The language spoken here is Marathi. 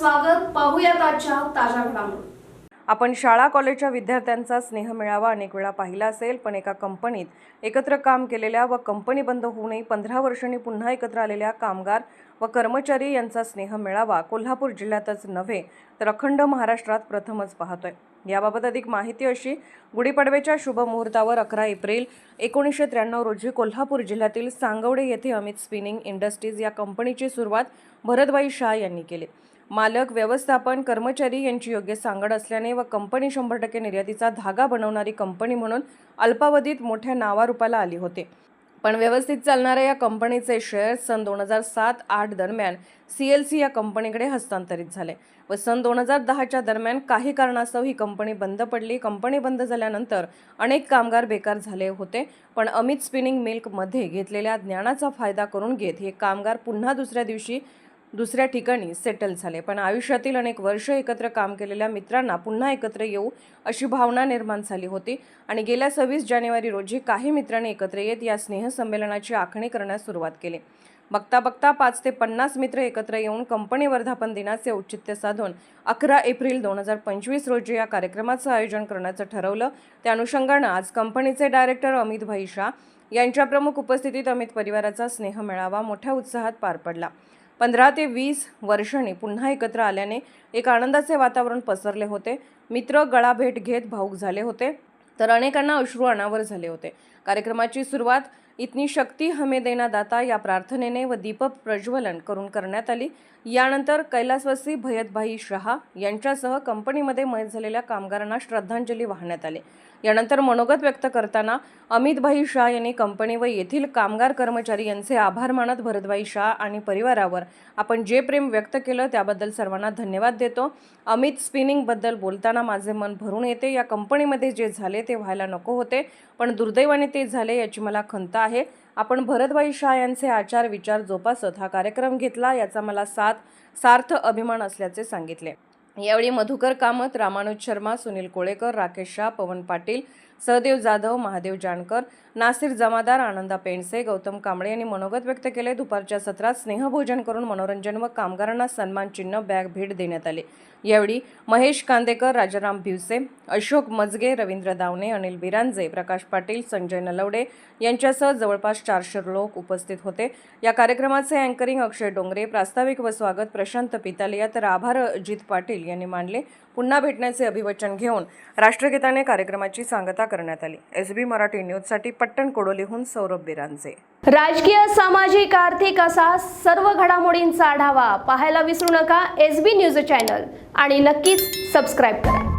स्वागत. पाहूयात आजच्या ताज्या घडामोडी. आपण शाळा कॉलेजच्या विद्यार्थ्यांचा स्नेह मिळावा अनेक वेळा पाहिला असेल पण एका कंपनीत एकत्र काम केलेल्या व कंपनी बंद होऊनही पंधरा वर्षांनी पुन्हा एकत्र आलेल्या कामगार व कर्मचारी यांचा स्नेह मिळावा कोल्हापूर जिल्ह्यातच नव्हे तर अखंड महाराष्ट्रात प्रथमच पाहतोय. याबाबत अधिक माहिती अशी गुढीपाडव्याच्या शुभ मुहूर्तावर अकरा एप्रिल एकोणीसशे त्र्याण्णव रोजी कोल्हापूर जिल्ह्यातील सांगवडे येथे अमित स्पिनिंग इंडस्ट्रीज या कंपनीची सुरुवात भरतबाई शाह यांनी केली. मालक व्यवस्थापन कर्मचारी यांची योग्य सांगड असल्याने व कंपनी शंभर टक्के निर्यातीचा धागा बनवणारी कंपनी म्हणून अल्पावधीत मोठ्या नावारूपाला आली होते. पण व्यवस्थित चालणाऱ्या या कंपनीचे शेअर्स सन दोन हजार सात आठ दरम्यान सी एल सी या कंपनीकडे हस्तांतरित झाले व सन दोन हजार दहाच्या दरम्यान काही कारणास्तव ही कंपनी बंद पडली. कंपनी बंद झाल्यानंतर अनेक कामगार बेकार झाले होते पण अमित स्पिनिंग मिल्कमध्ये घेतलेल्या ज्ञानाचा फायदा करून घेत हे कामगार पुन्हा दुसऱ्या दिवशी दुसऱ्या ठिकाणी सेटल झाले. पण आयुष्यातील अनेक वर्ष एकत्र काम केलेल्या मित्रांना पुन्हा एकत्र येऊ अशी भावना निर्माण झाली होती. आणि गेल्या सव्वीस जानेवारी रोजी काही मित्रांनी एकत्र येत या स्नेहसंमेलनाची आखणी करण्यास सुरुवात केली. बघता बघता पाच ते पन्नास मित्र एकत्र येऊन कंपनी वर्धापन दिनाचे औचित्य साधून अकरा एप्रिल दोन हजार पंचवीस रोजी या कार्यक्रमाचं आयोजन करण्याचं ठरवलं. त्या अनुषंगानं आज कंपनीचे डायरेक्टर अमित भाई शाह यांच्या प्रमुख उपस्थितीत अमित परिवाराचा स्नेह मेळावा मोठ्या उत्साहात पार पडला. पंधरा ते वीस वर्षांनी पुन्हा एकत्र आल्याने एक आनंदाचे वातावरण पसरले होते. मित्र गळाभेट घेत भाऊक झाले होते. तर अनेकांना अश्रू अनावर झाले होते. कार्यक्रमाची सुरुवात इतनी शक्ती हमे देना दाता या प्रार्थनेने व दीप प्रज्वलन करून करण्यात आली. यानंतर कैलासवासी भयतभाई शहा यांच्यासह कंपनीमध्ये मयत झालेल्या कामगारांना श्रद्धांजली वाहण्यात आली. यानंतर मनोगत व्यक्त करताना अमितभाई शाह यांनी कंपनी व येथील कामगार कर्मचारी यांचे आभार मानत भरतभाई शाह आणि परिवारावर आपण जे प्रेम व्यक्त केलं त्याबद्दल सर्वांना धन्यवाद देतो. अमित स्पिनिंगबद्दल बोलताना माझे मन भरून येते. या कंपनीमध्ये जे झाले ते व्हायला नको होते पण दुर्दैवाने ते झाले याची मला खंत आहे. आपण भरतभाई शाह यांचे आचार विचार जोपासत हा कार्यक्रम घेतला याचा मला साथ सार्थ अभिमान असल्याचे सांगितले. यावेळी मधुकर कामत रामानुज शर्मा सुनील कोळेकर राकेश शाह पवन पाटील सहदेव जाधव महादेव जानकर नासिर जमादार आनंदा पेंडसे गौतम कांबळे यांनी मनोगत व्यक्त केले. दुपारच्या सत्रात स्नेहभोजन करून मनोरंजन व कामगारांना सन्मान चिन्ह बॅग भेट देण्यात आले. यावेळी महेश कांदेकर राजाराम भिवसे अशोक मजगे रवींद्र दावणे अनिल बिरांजे प्रकाश पाटील संजय नलवडे यांच्यासह जवळपास चारशे लोक उपस्थित होते. या कार्यक्रमाचे अँकरिंग अक्षय डोंगरे प्रास्ताविक व स्वागत प्रशांत पितालिया तर आभार अजित पाटील यांनी मांडले. पुन्हा भेटण्याचे अभिवचन घेऊन राष्ट्रगीताने कार्यक्रमाची सांगता करण्यात आली. एस बी मराठी न्यूजसाठी पट्टण कोडोलीहून सौरभ बिरांजे. राजकीय सामाजिक आर्थिक असा सर्व घडामोडींचा आढावा पाहायला विसरू नका एस बी न्यूज चॅनल आणि नक्कीच सबस्क्राईब करा.